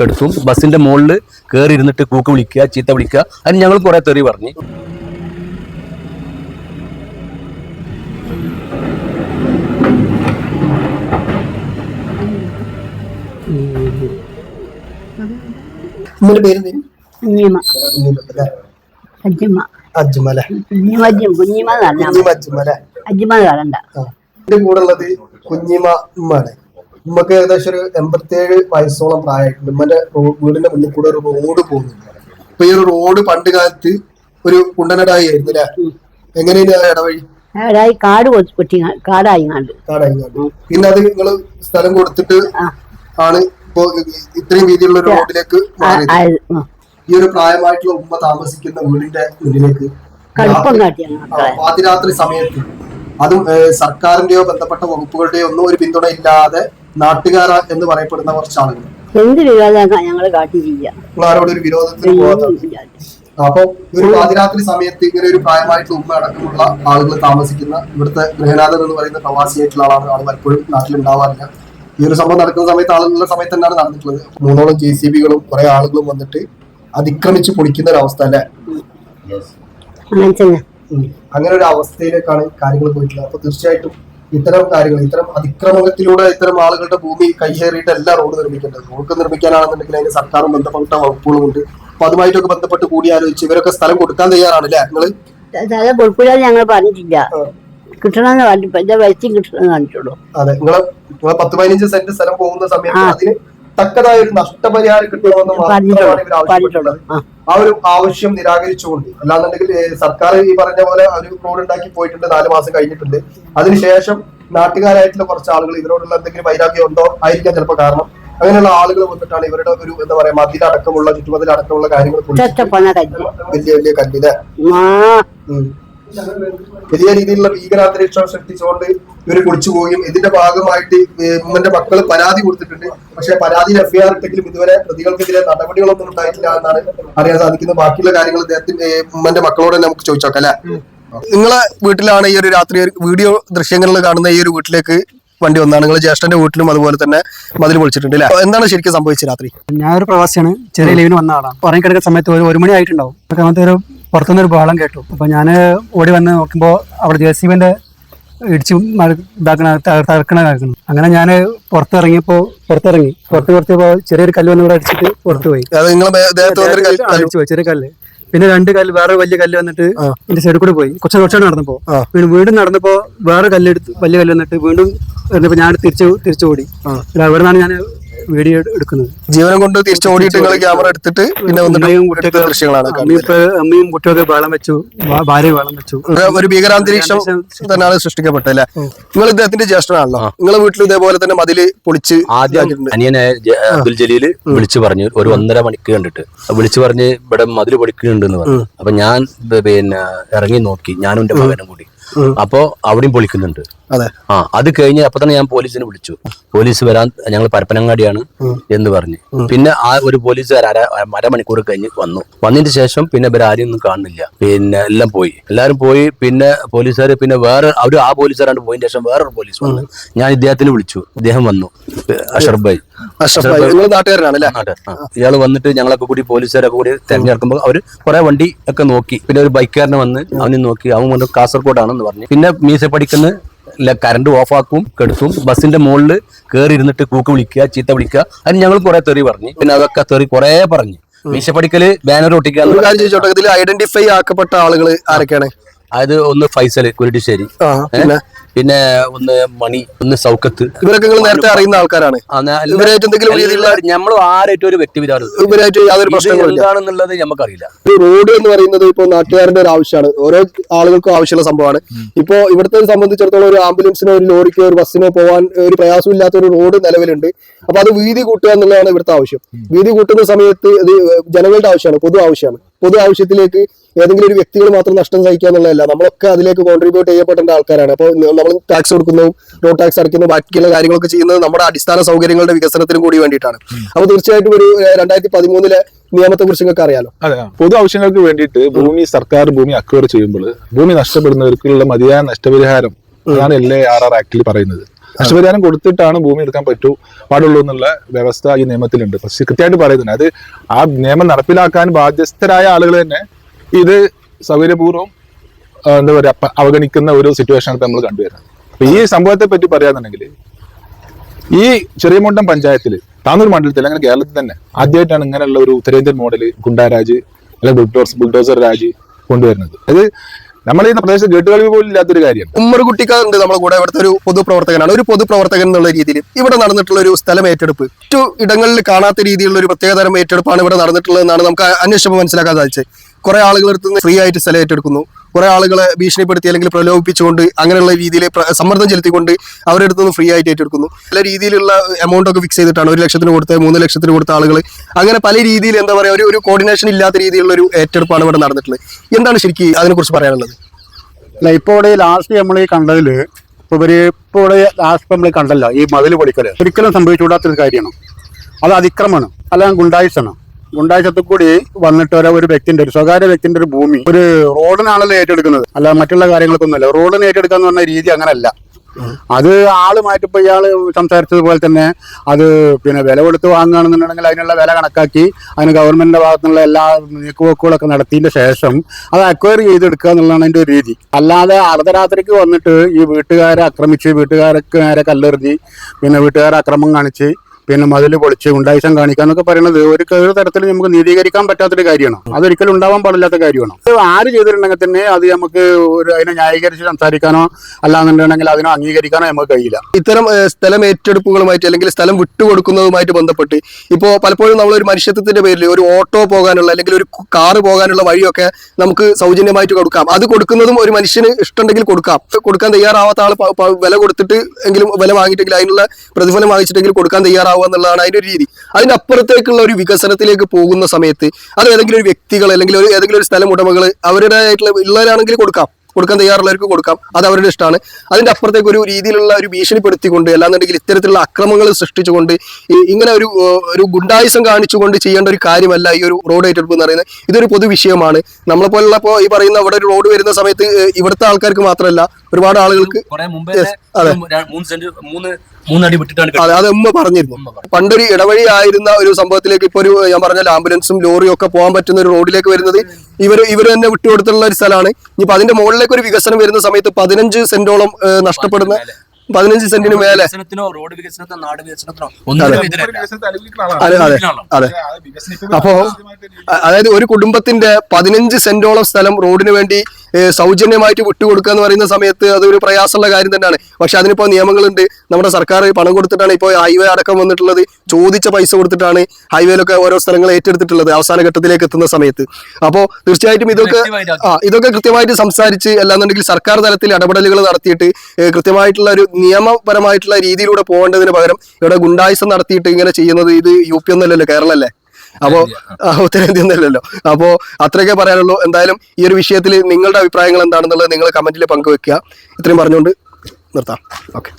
കെടുത്തും ബസ്സിന്റെ മുകളിൽ കയറി ഇരുന്നിട്ട് കൂക്ക് വിളിക്കുക ചീത്ത വിളിക്കുക. അതിന് ഞങ്ങൾ കുറെ തെറി പറഞ്ഞു. അജ്മല പേര് അജ്മല കുഞ്ഞിമ കുഞ്ഞിമ? കുഞ്ഞിമ അജ്ജിമ ഉമ്മക്ക് ഏകദേശം ഒരു എൺപത്തിയേഴ് വയസ്സോളം പ്രായമായിട്ടുണ്ട്. ഉമ്മന്റെ വീടിന്റെ മുന്നിൽ കൂടെ ഒരു റോഡ് പോകുന്നുണ്ട്. അപ്പൊ ഈ ഒരു റോഡ് പണ്ട് കാലത്ത് ഒരു കുണ്ടനടായി ആയിരുന്നു അല്ലെ? എങ്ങനെയാണ് ഇടവഴി? കാട് കൊട്ടി കാടായി കണ്ട് കാടായി പിന്നെ അത് നിങ്ങൾ സ്ഥലം കൊടുത്തിട്ട് ആണ് ഇപ്പോ ഇത്രയും രീതിയിലുള്ള ഒരു റോഡിലേക്ക് മാറിയത്. ഈ ഒരു പ്രായമായിട്ടുള്ള ഉമ്മ താമസിക്കുന്ന വീടിന്റെ മുന്നിലേക്ക് പാതിരാത്രി സമയത്ത്. അതും സർക്കാരിന്റെയോ ബന്ധപ്പെട്ട വകുപ്പുകളുടെയോ ഒന്നും ഒരു പിന്തുണ ഇല്ലാതെ നാട്ടുകാര എന്ന് പറയപ്പെടുന്ന കുറച്ച് ആളുകൾ. എന്ത് വിരോധം ഞങ്ങൾ ആരോട് ഒരു വിരോധത്തിന് പോകാത്ത അപ്പൊ ഒരു പാതിരാത്രി സമയത്ത് ഇങ്ങനെ ഒരു പ്രായമായിട്ട് ഉമ്മ അടക്കമുള്ള ആളുകൾ താമസിക്കുന്ന ഇവിടുത്തെ ഗൃഹനാഥൻ എന്ന് പറയുന്ന പ്രവാസിയായിട്ടുള്ള ആളാണ്. ആൾ പലപ്പോഴും നാട്ടിലുണ്ടാവാറില്ല. ഈ ഒരു സംഭവം നടക്കുന്ന സമയത്ത് ആളുകളുടെ സമയത്ത് തന്നെയാണ് നടന്നിട്ടുള്ളത്. മൂന്നോളം ജെ സി ബികളും കുറെ ആളുകളും വന്നിട്ട് അതിക്രമിച്ച് പൊളിക്കുന്ന ഒരു അവസ്ഥ അല്ലെ? അങ്ങനെ ഒരു അവസ്ഥയിലേക്കാണ് കാര്യങ്ങൾ പോയിട്ടുള്ളത്. അപ്പൊ തീർച്ചയായിട്ടും ഇത്തരം കാര്യങ്ങൾ ഇത്തരം അതിക്രമത്തിലൂടെ ഇത്തരം ആളുകളുടെ ഭൂമി കൈയേറിയിട്ട് എല്ലാ റോഡ് നിർമ്മിക്കേണ്ടത്. റോഡ് നിർമ്മിക്കാനാണെന്നുണ്ടെങ്കിൽ അതിന് സർക്കാരും ബന്ധപ്പെട്ട വകുപ്പുകളും ഉണ്ട്. അപ്പൊ അതുമായിട്ടൊക്കെ ബന്ധപ്പെട്ട് കൂടിയാലോചിച്ച് ഇവരൊക്കെ സ്ഥലം കൊടുക്കാൻ തയ്യാറാണല്ലേ നിങ്ങൾ? കൊടുക്കൂലെന്ന് ഞങ്ങൾ പറഞ്ഞിട്ടില്ല. കിട്ടണമെന്ന് പറഞ്ഞു കിട്ടണമെന്ന് പറഞ്ഞിട്ടുള്ളൂ. അതെ. നിങ്ങളെ പത്ത് പതിനഞ്ച് സെന്റ് സ്ഥലം പോകുന്ന സമയത്ത് അതിന് തക്കതായ ഒരു നഷ്ടപരിഹാരം കിട്ടണമെന്ന് മാത്രമാണ് ഇവർ ആവശ്യപ്പെട്ടത് ആവശ്യപ്പെട്ടുള്ളത് ആ. ഒരു ആവശ്യം നിരാകരിച്ചുകൊണ്ട് അല്ലാന്നുണ്ടെങ്കിൽ സർക്കാർ ഈ പറഞ്ഞ പോലെ ഒരു റോഡ് ഉണ്ടാക്കി പോയിട്ടുണ്ട് നാല് മാസം കഴിഞ്ഞിട്ടുണ്ട്. അതിനുശേഷം നാട്ടുകാരായിട്ടുള്ള കുറച്ച് ആളുകൾ ഇവരോടുള്ള എന്തെങ്കിലും വൈരാഗ്യം ഉണ്ടോ? ആയിരിക്കാം ചിലപ്പോൾ കാരണം. അങ്ങനെയുള്ള ആളുകൾ വന്നിട്ടാണ് ഇവരുടെ ഒരു എന്താ പറയാ മതിലടക്കമുള്ള ചുറ്റുമതിലടക്കമുള്ള കാര്യങ്ങൾ വലിയ വലിയ കല്ലിൽ. വലിയ രീതിയിലുള്ള ഭീകരാന്തരീക്ഷം സൃഷ്ടിച്ചുകൊണ്ട് ഇവർ കുളിച്ചു പോവുകയും ഇതിന്റെ ഭാഗമായിട്ട് ഉമ്മന്റെ മക്കൾ പരാതി കൊടുത്തിട്ടുണ്ട്. പക്ഷെ പരാതിയിൽ എഫ്ഐആർ ഇട്ടെങ്കിലും ഇതുവരെ പ്രതികൾക്കെതിരെ നടപടികളൊന്നും ഉണ്ടായിട്ടില്ല എന്നാണ് അറിയാൻ സാധിക്കുന്നത്. ബാക്കിയുള്ള കാര്യങ്ങൾ ഇദ്ദേഹത്തിന്റെ ഉമ്മന്റെ മക്കളോട് തന്നെ നമുക്ക് ചോദിച്ചോക്കാം അല്ലെ? നിങ്ങളെ വീട്ടിലാണ് ഈ ഒരു രാത്രി വീഡിയോ ദൃശ്യങ്ങളിൽ കാണുന്ന ഈ ഒരു വീട്ടിലേക്ക് വണ്ടി വന്നാണ് നിങ്ങൾ ജ്യേഷ്ഠന്റെ വീട്ടിലും അതുപോലെ തന്നെ മതിൽ പൊളിച്ചിട്ടുണ്ട് അല്ലെ? എന്താണ് ശരിക്കും സംഭവിച്ചത് രാത്രി? ഞാനൊരു പ്രവാസിയാണ്. ചെറിയ ലീവിന് വന്ന ആളാണ്. ഉറങ്ങിക്കിടക്കുന്ന സമയത്ത് ഒരു ഒരു മണി ആയിട്ടുണ്ടാവും. അപ്പൊ അങ്ങനത്തെ ഒരു പുറത്തുനിന്ന് ഒരു ബഹളം കേട്ടു. അപ്പൊ ഞാൻ ഓടി വന്ന് നോക്കുമ്പോൾ അവിടെ ജെ സി ബിന്റെ ഇടിച്ച് ഇതാക്കണ തകർക്കണ കേൾക്കുന്നു അങ്ങനെ ഞാൻ പുറത്തിറങ്ങിയപ്പോൾ പുറത്തിറങ്ങി. പുറത്ത് പുറത്തിയപ്പോ ചെറിയൊരു കല്ല് വന്ന് ഇവിടെ അടിച്ചിട്ട് പുറത്ത് പോയി അടിച്ചു പോയി ചെറിയ കല്ല്. പിന്നെ രണ്ട് കല്ല് വേറെ വലിയ കല്ല് വന്നിട്ട് എന്റെ സൈഡിൽ കൂടെ പോയി. കുറച്ച് കുറച്ചാണ് നടന്നപ്പോ. പിന്നെ വീണ്ടും നടന്നപ്പോൾ നടന്നപ്പോ വേറെ കല്ല് എടുത്ത് വലിയ കല്ല് വന്നിട്ട് വീണ്ടും ഞാൻ തിരിച്ചു തിരിച്ചു ഓടി. അവിടെ നിന്നാണ് ഞാൻ വീഡിയോ എടുക്കുന്നത്. ജീവനം കൊണ്ട് തിരിച്ചു ഓടിയിട്ട് നിങ്ങൾ ക്യാമറ എടുത്തിട്ട് പിന്നെ വന്നിട്ട് ദൃശ്യങ്ങളാണ് അമ്മയും കുട്ടിയൊക്കെ വെള്ളം വെച്ചു. ഭാര്യ വെള്ളം വെച്ചു. ഒരു- ഭീകരാന്തരീക്ഷം തന്നെയാണ് സൃഷ്ടിക്കപ്പെട്ടത് അല്ലെ? നിങ്ങൾ ഇദ്ദേഹത്തിന്റെ ജ്യേഷ്ഠനാണല്ലോ. നിങ്ങളെ വീട്ടിൽ ഇതേപോലെ തന്നെ മതിൽ പൊളിച്ച് ആദ്യം അനിയനെ അബ്ദുൽ ജലീൽ വിളിച്ചു പറഞ്ഞു ഒരു ഒന്നര മണിക്ക് കണ്ടിട്ട്. വിളിച്ചു പറഞ്ഞ് ഇവിടെ മതിൽ പൊളിക്കുന്നുണ്ടെന്ന് പറഞ്ഞു. അപ്പൊ ഞാൻ പിന്നെ ഇറങ്ങി നോക്കി ഞാനും എന്റെ മകനും കൂടി. അപ്പോ അവിടെയും പൊളിക്കുന്നുണ്ട്. ആ അത് കഴിഞ്ഞ് അപ്പൊ തന്നെ ഞാൻ പോലീസിനെ വിളിച്ചു. പോലീസ് വരാൻ ഞങ്ങൾ പരപ്പനങ്ങാടിയാണ് എന്ന് പറഞ്ഞു. പിന്നെ ആ ഒരു പോലീസുകാർ അര അരമണിക്കൂർ കഴിഞ്ഞ് വന്നു. വന്നതിന് ശേഷം പിന്നെ ഇവർ ആരും ഒന്നും കാണുന്നില്ല. പിന്നെ എല്ലാം പോയി. എല്ലാരും പോയി പിന്നെ പോലീസുകാർ പിന്നെ വേറെ അവർ ആ പോലീസുകാരാണ്ട് പോയതിന് ശേഷം വേറൊരു പോലീസ് വന്നു. ഞാൻ ഇദ്ദേഹത്തിന് വിളിച്ചു. ഇദ്ദേഹം വന്നു. അഷറഫ് ഭായി. അഷ്റഫ് ഭായി, നിങ്ങൾ നാട്ടുകാരനാണ് അല്ലെ ഇയാൾ വന്നിട്ട് ഞങ്ങളൊക്കെ കൂടി പോലീസുകാരൊക്കെ കൂടി തെരഞ്ഞെടുക്കുമ്പോൾ അവർ കുറെ വണ്ടി ഒക്കെ നോക്കി. പിന്നെ ഒരു ബൈക്കുകാരനെ വന്ന് അവനെ നോക്കി. അവൻ വന്ന് കാസർഗോഡാണെന്ന് പറഞ്ഞു. പിന്നെ മീസ പഠിക്കുന്ന കറണ്ട് ആക്കും കെടുത്തും ബസ്സിന്റെ മുകളിൽ കയറി ഇരുന്നിട്ട് കൂക്ക് വിളിക്കുക ചീത്ത വിളിക്കുക. അതിന് ഞങ്ങൾ കുറെ തെറി പറഞ്ഞു. പിന്നെ അതൊക്കെ തെറി കുറെ പറഞ്ഞു. മീശ പഠിക്കൽ ബാനർ കാര്യം ഐഡന്റിഫൈ ആക്കപ്പെട്ട ആളുകൾ ആരൊക്കെയാണ്? അത് ഒന്ന് ഫൈസൽ കുരുട്ടിശ്ശേരി ആ പിന്നെ ഒന്ന് മണി ഒന്ന് സൗക്കത്ത്. ഇവരൊക്കെ നിങ്ങൾ നേരത്തെ അറിയുന്ന ആൾക്കാരാണ്. ഇവരായിട്ട് എന്തെങ്കിലും രീതിയിലുള്ള നമ്മൾ ആരായിട്ടും ഒരു വ്യക്തിവിധാനം ഇവരായിട്ട് യാതൊരു ഇത് പ്രശ്നങ്ങളും എന്താണെന്നുള്ളത് നമുക്കറിയില്ല റോഡ് എന്ന് പറയുന്നത് ഇപ്പൊ നാട്ടുകാരുടെ ഒരു ആവശ്യമാണ്. ഓരോ ആളുകൾക്കും ആവശ്യമുള്ള സംഭവമാണ്. ഇപ്പോ ഇവിടുത്തെ സംബന്ധിച്ചിടത്തോളം ഒരു ആംബുലൻസിനോ ഒരു ലോറിക്കോ ഒരു ബസ്സിനോ പോകാൻ ഒരു പ്രയാസം ഇല്ലാത്ത ഒരു റോഡ് നിലവിലുണ്ട്. അപ്പൊ അത് വീതി കൂട്ടുക എന്നുള്ളതാണ് ഇവിടുത്തെ ആവശ്യം. വീതി കൂട്ടുന്ന സമയത്ത് ഇത് ജനങ്ങളുടെ ആവശ്യമാണ് പൊതു ആവശ്യമാണ്. പൊതു ആവശ്യത്തിലേക്ക് ഏതെങ്കിലും ഒരു വ്യക്തികൾ മാത്രം നഷ്ടം സഹിക്കുക എന്നുള്ളതല്ല. നമ്മളൊക്കെ അതിലേക്ക് കോൺട്രിബ്യൂട്ട് ചെയ്യപ്പെടേണ്ട ആൾക്കാരാണ്. അപ്പോൾ നമ്മൾ ടാക്സ് കൊടുക്കുന്നതും റോഡ് ടാക്സ് അടയ്ക്കുന്നതും ബാക്കിയുള്ള കാര്യങ്ങളൊക്കെ ചെയ്യുന്നത് നമ്മുടെ അടിസ്ഥാന സൗകര്യങ്ങളുടെ വികസനത്തിനും കൂടി വേണ്ടിയിട്ടാണ്. അപ്പോൾ തീർച്ചയായിട്ടും ഒരു രണ്ടായിരത്തി പതിമൂന്നിലെ നിയമത്തെ കുറിച്ച് നിങ്ങൾക്ക് അറിയാലോ? അതെ പൊതു ആവശ്യങ്ങൾക്ക് വേണ്ടിയിട്ട് ഭൂമി സർക്കാർ ഭൂമി അക്വയർ ചെയ്യുമ്പോൾ ഭൂമി നഷ്ടപ്പെടുന്നവർക്കുള്ള മതിയായ നഷ്ടപരിഹാരം അതാണ് എൽ എ ആർ ആർ ആക്ടിൽ പറയുന്നത്. നഷ്ടപരിഹാരം കൊടുത്തിട്ടാണ് ഭൂമി എടുക്കാൻ പറ്റൂ പാടുള്ളൂ എന്നുള്ള വ്യവസ്ഥ ഈ നിയമത്തിലുണ്ട്. പക്ഷെ കൃത്യമായിട്ട് പറയുന്നുണ്ട്. അത് ആ നിയമം നടപ്പിലാക്കാൻ ബാധ്യസ്ഥരായ ആളുകൾ തന്നെ ഇത് സൗകര്യപൂർവം എന്താ പറയുക അവഗണിക്കുന്ന ഒരു സിറ്റുവേഷനാണ് നമ്മൾ കണ്ടുവരുന്നത് അപ്പൊ ഈ സംഭവത്തെ പറ്റി പറയാന്നുണ്ടെങ്കിൽ ഈ ചെറിയമുണ്ടം പഞ്ചായത്തിൽ താന്നൂർ മണ്ഡലത്തിൽ അങ്ങനെ കേരളത്തിൽ തന്നെ ആദ്യമായിട്ടാണ് ഇങ്ങനെയുള്ള ഒരു ഉത്തരേന്ത്യൻ മോഡൽ ഗുണ്ടാരാജ് അല്ലെങ്കിൽ ബുൾഡോസ് ബുൾഡോസർ രാജ് കൊണ്ടുവരുന്നത്. അത് നമ്മളെ ഈ പ്രദേശത്ത് കേട്ടുകളി പോലും ഇല്ലാത്തൊരു കാര്യം ഉമ്മർകുട്ടിക്കാരുണ്ട് നമ്മുടെ കൂടെ. ഇവിടുത്തെ ഒരു പൊതുപ്രവർത്തകനാണ്. ഒരു പൊതുപ്രവർത്തകൻ എന്നുള്ള രീതിയിൽ ഇവിടെ നടന്നിട്ടുള്ള ഒരു സ്ഥലം ഏറ്റെടുപ്പ്. മറ്റു ഇടങ്ങളിൽ കാണാത്ത രീതിയിലുള്ള ഒരു പ്രത്യേകതരം ഏറ്റെടുപ്പാണ് ഇവിടെ നടന്നിട്ടുള്ളതെന്നാണ് നമുക്ക് അന്വേഷിച്ചപ്പോൾ മനസ്സിലാക്കാൻ സാധിച്ചത്. കുറെ ആളുകൾ എടുത്ത് ഫ്രീ ആയിട്ട് സ്ഥലം ഏറ്റെടുക്കുന്നു. കുറെ ആളുകളെ ഭീഷണിപ്പെടുത്തി അല്ലെങ്കിൽ പ്രലോഭിപ്പിച്ചുകൊണ്ട് അങ്ങനെയുള്ള രീതിയിൽ സമ്മർദ്ദം ചെലുത്തിക്കൊണ്ട് അവരുടെ അടുത്ത് നിന്ന് ഫ്രീ ആയിട്ട് ഏറ്റെടുക്കുന്നു. പല രീതിയിലുള്ള എമൗണ്ട് ഒക്കെ ഫിക്സ് ചെയ്തിട്ടാണ്. ഒരു ലക്ഷത്തിന് കൊടുത്ത് മൂന്ന് ലക്ഷത്തിന് കൊടുത്ത ആളുകൾ അങ്ങനെ പല രീതിയിൽ എന്താ പറയുക ഒരു ഒരു കോർഡിനേഷൻ ഇല്ലാത്ത രീതിയിലുള്ള ഒരു ഏറ്റെടുപ്പാണ് ഇവിടെ നടന്നിട്ടുള്ളത്. എന്താണ് ശരിക്കും അതിനെക്കുറിച്ച് പറയാനുള്ളത്? അല്ല ഇപ്പോൾ ഇവിടെ ലാസ്റ്റ് നമ്മൾ ഈ കണ്ടതിൽ ഇപ്പോൾ ഇവർ ഇപ്പോൾ ഇവിടെ ലാസ്റ്റ് നമ്മൾ കണ്ടല്ലോ ഈ മതിൽ പൊളിക്കൽ ഒരിക്കലും സംഭവിച്ചുകൂടാത്തൊരു കാര്യമാണ്. അത് അതിക്രമമാണ്. അല്ലെങ്കിൽ ഗുണ്ടായുസാണ് ഗുണ്ടായുസത്തിൽ കൂടി വന്നിട്ട് ഒരു ഒരു വ്യക്തിന്റെ ഒരു സ്വകാര്യ വ്യക്തിന്റെ ഒരു ഭൂമി ഒരു റോഡിനാണല്ലോ ഏറ്റെടുക്കുന്നത്. അല്ല മറ്റുള്ള കാര്യങ്ങൾക്കൊന്നുമല്ല. റോഡിന് ഏറ്റെടുക്കാന്ന് പറഞ്ഞ രീതി അങ്ങനല്ല. അത് ആൾ മാറ്റിപ്പോ ഇയാൾ സംസാരിച്ചതുപോലെ തന്നെ അത് പിന്നെ വില കൊടുത്ത് വാങ്ങുകയാണെന്നുണ്ടെങ്കിൽ അതിനുള്ള വില കണക്കാക്കി അതിന് ഗവൺമെന്റിന്റെ ഭാഗത്തുനിന്നുള്ള എല്ലാ നീക്കുപോക്കുകളൊക്കെ നടത്തിയതിന്റെ ശേഷം അത് അക്വയർ ചെയ്തെടുക്കുക എന്നുള്ളതാണ് അതിന്റെ ഒരു രീതി. അല്ലാതെ അർദ്ധരാത്രിക്ക് വന്നിട്ട് ഈ വീട്ടുകാരെ ആക്രമിച്ച് വീട്ടുകാർക്ക് നേരെ കല്ലെറിഞ്ഞ് പിന്നെ വീട്ടുകാരെ അക്രമം കാണിച്ച് പിന്നെ മതിൽ പൊളിച്ച് ഉണ്ടായിസം കാണിക്കുക എന്നൊക്കെ പറയുന്നത് ഒരു തരത്തിൽ നമുക്ക് നീതീകരിക്കാൻ പറ്റാത്തൊരു കാര്യമാണ്. അതൊരിക്കലും ഉണ്ടാവാൻ പാടില്ലാത്ത കാര്യമാണ്. അത് ആര് ചെയ്തിട്ടുണ്ടെങ്കിൽ തന്നെ അത് നമുക്ക് ഒരു അതിനെ ന്യായീകരിച്ച് സംസാരിക്കാനോ അല്ലാന്നുണ്ടെങ്കിൽ അതിനെ അംഗീകരിക്കാനോ നമുക്ക് കഴിയില്ല. ഇത്തരം സ്ഥലം ഏറ്റെടുപ്പുകളുമായിട്ട് അല്ലെങ്കിൽ സ്ഥലം വിട്ടുകൊടുക്കുന്നതുമായിട്ട് ബന്ധപ്പെട്ട് ഇപ്പോൾ പലപ്പോഴും നമ്മൾ ഒരു മനുഷ്യത്വത്തിന്റെ പേരിൽ ഒരു ഓട്ടോ പോകാനുള്ള അല്ലെങ്കിൽ ഒരു കാറ് പോകാനുള്ള വഴിയൊക്കെ നമുക്ക് സൗജന്യമായിട്ട് കൊടുക്കാം. അത് കൊടുക്കുന്നതും ഒരു മനുഷ്യന് ഇഷ്ടമുണ്ടെങ്കിൽ കൊടുക്കാം. കൊടുക്കാൻ തയ്യാറാവാത്ത ആൾ വില കൊടുത്തിട്ട് എങ്കിലും വില വാങ്ങിയിട്ടെങ്കിൽ അതിനുള്ള പ്രതിഫലം വാങ്ങിച്ചിട്ടെങ്കിൽ കൊടുക്കാൻ തയ്യാറാവുക എന്നുള്ളതാണ് അതിന്റെ ഒരു രീതി. അതിനപ്പുറത്തേക്കുള്ള അപ്പുറത്തേക്കുള്ള ഒരു വികസനത്തിലേക്ക് പോകുന്ന സമയത്ത് അത് ഏതെങ്കിലും ഒരു വ്യക്തികൾ അല്ലെങ്കിൽ ഒരു ഏതെങ്കിലും ഒരു സ്ഥലം ഉടമകൾ അവരുടേതായിട്ടുള്ള ഉള്ളവരാണെങ്കിൽ കൊടുക്കാം. കൊടുക്കാൻ തയ്യാറുള്ളവർക്ക് കൊടുക്കാം. അത് അവരുടെ ഇഷ്ടമാണ്. അതിന്റെ അപ്പുറത്തേക്ക് ഒരു രീതിയിലുള്ള ഒരു ഭീഷണിപ്പെടുത്തിക്കൊണ്ട് അല്ലാന്നുണ്ടെങ്കിൽ ഇത്തരത്തിലുള്ള അക്രമങ്ങൾ സൃഷ്ടിച്ചുകൊണ്ട് ഇങ്ങനെ ഒരു ഒരു ഗുണ്ടായുസം കാണിച്ചുകൊണ്ട് ചെയ്യേണ്ട ഒരു കാര്യമല്ല ഈ ഒരു റോഡ് ഏറ്റെടുപ്പ് എന്ന് പറയുന്നത്. ഇതൊരു പൊതു വിഷയമാണ്. നമ്മളെ പോലുള്ള ഇപ്പോൾ ഈ പറയുന്ന അവിടെ ഒരു റോഡ് വരുന്ന സമയത്ത് ഇവിടുത്തെ ആൾക്കാർക്ക് മാത്രമല്ല ഒരുപാട് ആളുകൾക്ക് അതെ. മൂന്ന് മൂന്നടി വിട്ടിട്ടാണ് അതെ അത് ഉമ്മ പറഞ്ഞിരുന്നു. പണ്ടൊരു ഇടവഴി ആയിരുന്ന ഒരു സംഭവത്തിലേക്ക് ഇപ്പൊ ഒരു ഞാൻ പറഞ്ഞ ആംബുലൻസും ലോറിയും ഒക്കെ പോകാൻ പറ്റുന്ന ഒരു റോഡിലേക്ക് വരുന്നത് ഇവർ ഇവർ തന്നെ വിട്ടുകൊടുത്തുള്ള ഒരു സ്ഥലമാണ്. ഇനിയിപ്പോ അതിന്റെ മുകളിലേക്ക് ഒരു വികസനം വരുന്ന സമയത്ത് പതിനഞ്ച് സെന്റോളം നഷ്ടപ്പെടുന്ന പതിനഞ്ച് സെന്റിന് മേലെ. റോഡ് വികസനത്തിനോ നാട് വികസനത്തിനോ ഒന്നും അതെ. അതെ അതെ അപ്പോ അതായത് ഒരു കുടുംബത്തിന്റെ പതിനഞ്ച് സെന്റോളം സ്ഥലം റോഡിന് വേണ്ടി സൗജന്യമായിട്ട് വിട്ടുകൊടുക്കുക എന്ന് പറയുന്ന സമയത്ത് അതൊരു പ്രയാസമുള്ള കാര്യം തന്നെയാണ്. പക്ഷെ അതിനിപ്പോ നിയമങ്ങളുണ്ട്. നമ്മുടെ സർക്കാർ പണം കൊടുത്തിട്ടാണ് ഇപ്പോൾ ഹൈവേ അടക്കം വന്നിട്ടുള്ളത്. ചോദിച്ച പൈസ കൊടുത്തിട്ടാണ് ഹൈവേയിലൊക്കെ ഓരോ സ്ഥലങ്ങൾ ഏറ്റെടുത്തിട്ടുള്ളത് അവസാന ഘട്ടത്തിലേക്ക് എത്തുന്ന സമയത്ത്. അപ്പോൾ തീർച്ചയായിട്ടും ഇതൊക്കെ ആ ഇതൊക്കെ കൃത്യമായിട്ട് സംസാരിച്ച് അല്ലാന്നുണ്ടെങ്കിൽ സർക്കാർ തലത്തിൽ ഇടപെടലുകൾ നടത്തിയിട്ട് കൃത്യമായിട്ടുള്ള ഒരു നിയമപരമായിട്ടുള്ള രീതിയിലൂടെ പോകേണ്ടതിന് പകരം ഇവിടെ ഗുണ്ടായുസം നടത്തിയിട്ട് ഇങ്ങനെ ചെയ്യുന്നത് ഇത് യു പി ഒന്നല്ലല്ലോ കേരളല്ലേ? അപ്പോ ഉത്തരേന്ത്യ ഒന്നല്ലല്ലോ അപ്പോ അത്രയൊക്കെ പറയാനുള്ളൂ. എന്തായാലും ഈ ഒരു വിഷയത്തിൽ നിങ്ങളുടെ അഭിപ്രായങ്ങൾ എന്താണെന്നുള്ളത് നിങ്ങൾ കമന്റിൽ പങ്കുവെക്കുക. ഇത്രയും പറഞ്ഞുകൊണ്ട് നിർത്താം. ഓക്കെ.